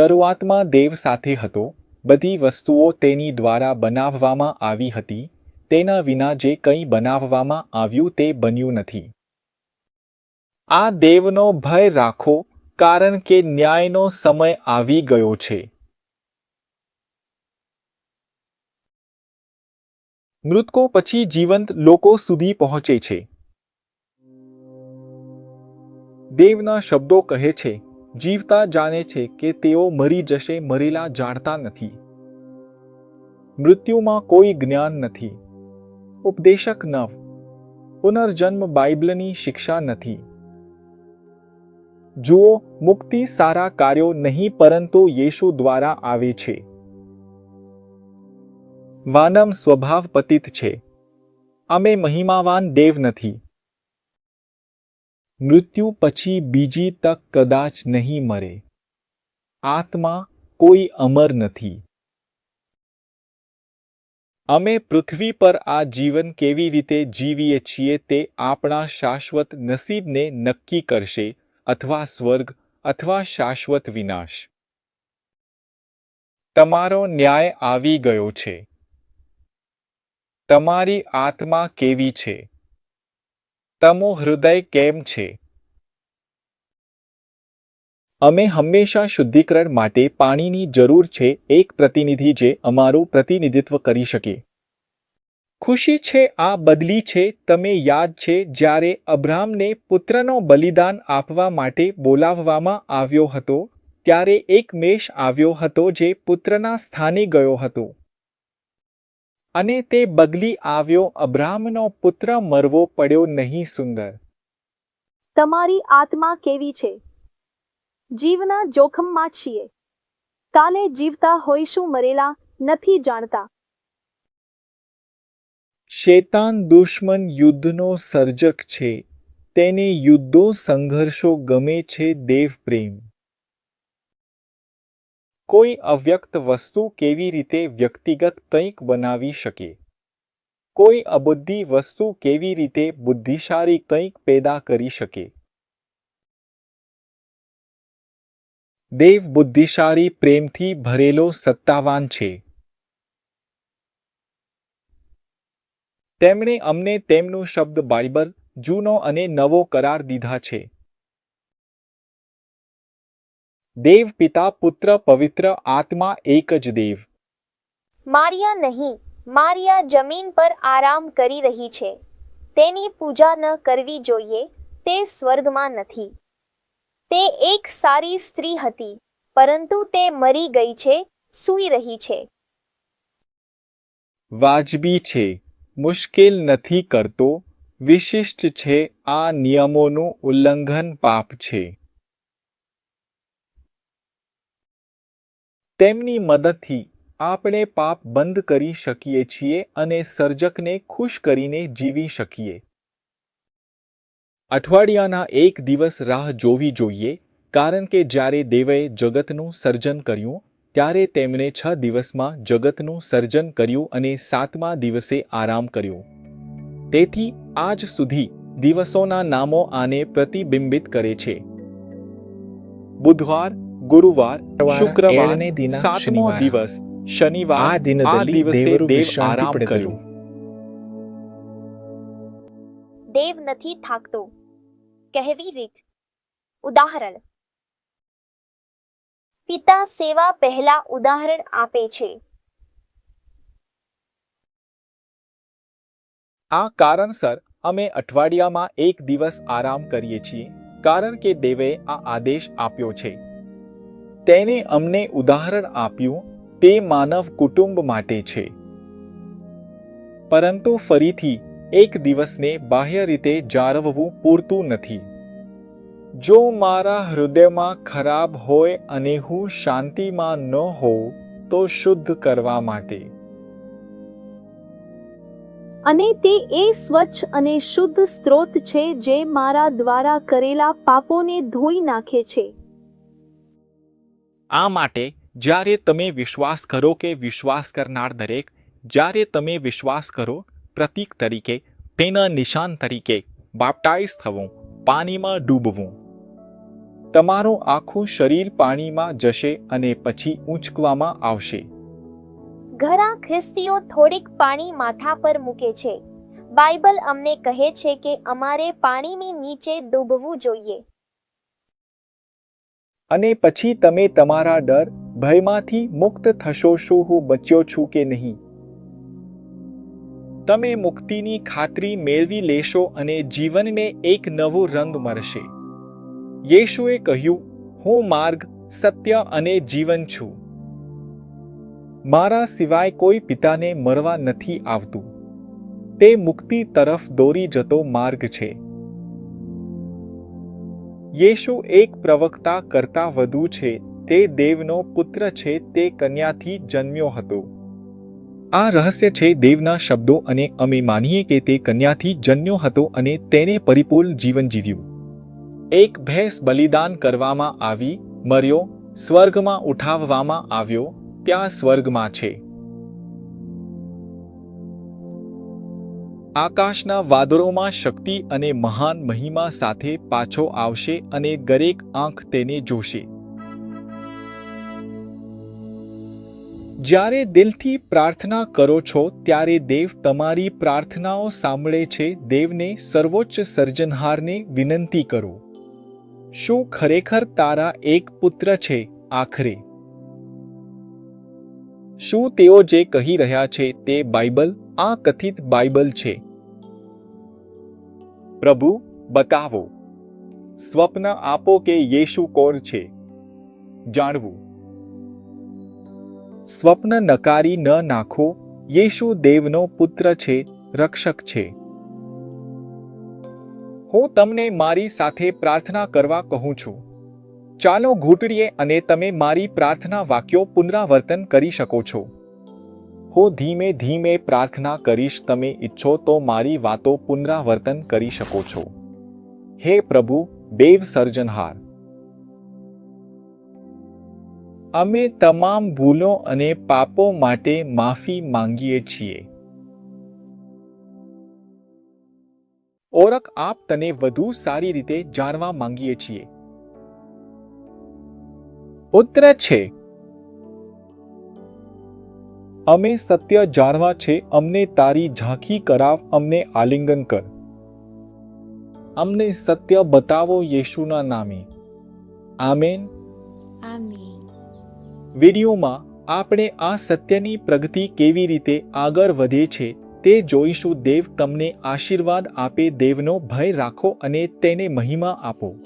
શરૂઆતમાં દેવ સાથે હતો. બધી વસ્તુઓ તેની દ્વારા બનાવવામાં આવી હતી. તેના વિના જે કંઈ બનાવવામાં આવ્યું તે બન્યું નથી. આ દેવનો ભય રાખો, કારણ કે ન્યાયનો સમય આવી ગયો છે. મૃતકો પછી જીવંત લોકો સુધી પહોંચે છે. દેવના શબ્દો કહે છે જીવતા જાણે છે કે તેઓ મરી જશે, મરેલા જાણતા નથી. મૃત્યુમાં કોઈ જ્ઞાન નથી. ઉપદેશક નવ. પુનર્જન્મ બાઇબલની શિક્ષા નથી. જુઓ, મુક્તિ સારા કાર્યો નહીં પરંતુ યેશુ દ્વારા આવે છે. વાનમ સ્વભાવ પતિત છે. અમે મહિમાવાન દેવ નથી. મૃત્યુ પછી બીજી તક કદાચ નહીં મરે. આત્મા કોઈ અમર નથી. અમે પૃથ્વી પર આ જીવન કેવી રીતે જીવીએ છીએ તે આપણા શાશ્વત નસીબને નક્કી કરશે અથવા સ્વર્ગ અથવા શાશ્વત વિનાશ. તમારો ન્યાય આવી ગયો છે. તમારી આત્મા કેવી છે? તમો હૃદય કેમ છે? અમે હંમેશા શુદ્ધિકરણ માટે પાણીની જરૂર છે, એક પ્રતિનિધિ જે અમારું પ્રતિનિધિત્વ કરી શકે. ખુશી છે, આ બદલી છે, તમે યાદ છે, જ્યારે અબ્રાહમને પુત્રનો બલિદાન આપવા માટે બોલાવવામાં આવ્યો હતો, ત્યારે એક મેષ આવ્યો હતો જે પુત્રના સ્થાને ગયો હતો. અને તે બગલી આવ્યો અબ્રાહ્મનો પુત્ર મરવો પડ્યો નહીં સુંદર. તમારી આત્મા કેવી છે? જીવના જોખમમાં છીએ. કાલે જીવતા હોઈશું મરેલા નથી જાણતા. શેતાન દુશ્મન યુદ્ધનો સર્જક છે. તેને યુદ્ધો સંઘર્ષો ગમે છે દેવ પ્રેમ કોઈ અવ્યક્ત વસ્તુ કેવી રીતે વ્યક્તિગત કંઈક બનાવી શકે? કોઈ અબુદ્ધિ વસ્તુ કેવી રીતે બુદ્ધિશાળી કંઈક પેદા કરી શકે? દેવ બુદ્ધિશાળી પ્રેમથી ભરેલો સત્તાવાન છે. તેમણે અમને તેમનું શબ્દ બાઇબલ, જૂનો અને નવો કરાર દીધા છે. દેવ પિતા પુત્ર પવિત્ર આત્મા એક જ દેવ. મારિયા નહીં મારિયા જમીન પર આરામ કરી રહી છે. તેની પૂજા ન કરવી જોઈએ તે સ્વર્ગમાં નથી. તે એક સારી સ્ત્રી હતી પરંતુ તે મરી ગઈ છે સૂઈ રહી છે. વાજબી છે મુશ્કેલ નથી કરતો વિશિષ્ટ છે આ નિયમોનું ઉલ્લંઘન પાપ છે. તેમની મદદથી આપણે પાપ બંધ કરી શકીએ છીએ અને સર્જકને ખુશ કરીને જીવી શકીએ. અઠવાડિયાના એક દિવસ રાહ જોવી જોઈએ, કારણ કે જ્યારે દેવે જગતનું સર્જન કર્યું, ત્યારે તેમણે છ દિવસમાં જગતનું સર્જન કર્યું અને સાતમા દિવસે આરામ કર્યો. તેથી, આજ સુધી દિવસોના નામો આને પ્રતિબિંબિત કરે છે. બુધવાર ગુરુવાર શુક્રવાર ಏಳನೇ ದಿನ સાતમો ಶನಿವಾರ. દિવસ શનિવાર ಆ ದಿನದಲ್ಲಿ દિવસે ದೇವರು દેવ ವಿಶ್ರಾಂತಿ આરામ ಪಡೆದರು. કર્યું દેવ નથી થાકતો કહેવી રીત ઉદાહરણ પિતા સેવા પહેલા ઉદાહરણ આપે છે આ કારણસર અમે અઠવાડિયામાં એક દિવસ આરામ કરીએ છીએ કારણ કે દેવે આ આદેશ આપ્યો છે તેને અમને ઉદાહરણ આપ્યું, તે માનવ કુટુંબ માટે છે. પરંતુ ફરીથી, એક દિવસને બાહ્ય રીતે જાળવવું પૂરતું નથી. જો મારા હૃદયમાં ખરાબ હોય અને હું શાંતિમાં ન હોઉં, તો શુદ્ધ કરવા માટે. અને તે એ સ્વચ્છ અને શુદ્ધ સ્ત્રોત છે જે મારા દ્વારા કરેલા પાપોને ધોઈ નાખે છે. આ માટે જ્યારે તમે વિશ્વાસ કરો કે વિશ્વાસ કરનાર દરેક, જ્યારે તમે વિશ્વાસ કરો પ્રતીક તરીકે, તેના નિશાન તરીકે બાપ્ટાઇઝ થવું, પાણીમાં ડૂબવું. તમારું આખું શરીર પાણીમાં જશે અને પછી ઊંચકવામાં આવશે. ઘણા ખ્રિસ્તીઓ થોડીક પાણી માથા પર મૂકે છે. બાઇબલ અમને કહે છે કે અમારે પાણીની નીચે ડૂબવું જોઈએ. અને પછી તમે તમારા ડર, ભયમાંથી મુક્ત થશો શું હું બચ્યો છું કે નહીં? તમે મુક્તિની ખાતરી મેળવી લેશો અને જીવનને એક નવો રંગ મળશે. યેશુએ કહ્યું, હું માર્ગ, સત્ય અને જીવન છું. મારા સિવાય કોઈ પિતાને મળવા નથી આવતું. તે મુક્તિ તરફ દોરી જતો માર્ગ છે. યેશુ એક પ્રવક્તા કરતાં વધુ છે, તે દેવનો પુત્ર છે, તે કન્યાથી જન્મ્યો હતો. આ રહસ્ય છે દેવના શબ્દો અને અમે માનીએ કે તે કન્યાથી જન્મ્યો હતો અને તેને પરિપૂર્ણ જીવન જીવ્યું. એક ભેંસ બલિદાન કરવામાં આવી, મર્યો, સ્વર્ગમાં ઉઠાવવામાં આવ્યો, ત્યાં સ્વર્ગમાં છે. આકાશના વાદળોમાં શક્તિ અને મહાન મહિમા સાથે પાછો આવશે અને દરેક આંખ તેને જોશે. જ્યારે દિલથી પ્રાર્થના કરો છો, ત્યારે દેવ તમારી પ્રાર્થનાઓ સાંભળે છે. દેવને સર્વોચ્ચ સર્જનહારને વિનંતી કરો. શું ખરેખર તારા એક પુત્ર છે? આખરે. શું તેઓ જે કહી રહ્યા છે તે બાઇબલ? આ કથિત બાઇબલ છે. પ્રભુ, બતાવો. સ્વપ્ન આપો કે યેશુ કોણ છે? જાણવું. સ્વપ્ન નકારી ન નાખો. યેશુ દેવનો પુત્ર છે, રક્ષક છે. હું તમને મારી સાથે પ્રાર્થના કરવા કહું છું. ચાલો ઘૂંટડીએ અને તમે મારી પ્રાર્થના વાક્યો પુનરાવર્તન કરી શકો છો. હું ધીમે ધીમે પ્રાર્થના કરીશ, તમે ઈચ્છો તો મારી વાતો પુનરાવર્તન કરી શકો છો. હે પ્રભુ દેવ સર્જનહાર. અમે તમામ ભૂલો અને પાપો માટે માફી માંગીએ છીએ. ઓળખ આપ તને વધુ સારી રીતે જાણવા માંગીએ છીએ. ઉત્તર છે અમે સત્ય જાણવા છે અમને તારી ઝાંખી કરાવ અમને આલિંગન કર. અમને સત્ય બતાવો યેશુના નામે. આમેન. વિડીયોમાં આપણે આ સત્યની પ્રગતિ કેવી રીતે આગળ વધે છે તે જોઈશું. દેવ તમને આશીર્વાદ આપે દેવનો ભય રાખો અને તેને મહિમા આપો.